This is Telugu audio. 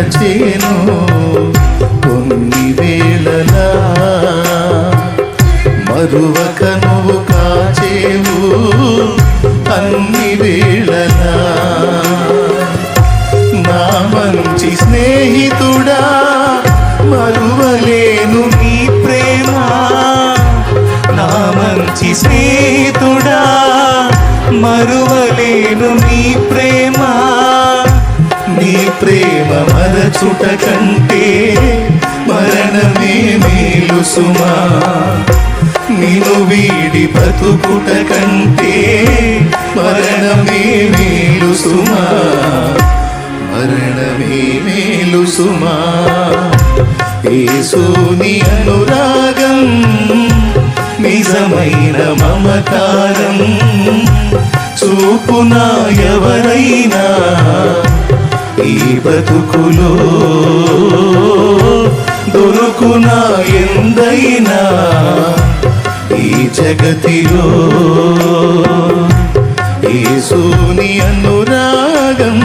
మరచేను కొన్ని వేళలా మరువక నువ్వు కాచేవు అన్ని వేళలా. నా మంచి స్నేహితుడా మరువలేను నీ ప్రేమ. నా మంచి స్నేహితుడా మరువలేను నీ ప్రేమ. ప్రేమ మరచుట కంటే మరణమే మేలు సుమా. నిను వీడి బతుకుట కంటే మరణమే మేలు సుమా. మరణమే మేలు సుమా. ఏసుని అనురాగం నిజమైన మమకారం చూపునా ఎవరైనా ఈ బతుకులో దొరుకునా ఎందైనా ఈ జగతిలో యేసుని అనురాగం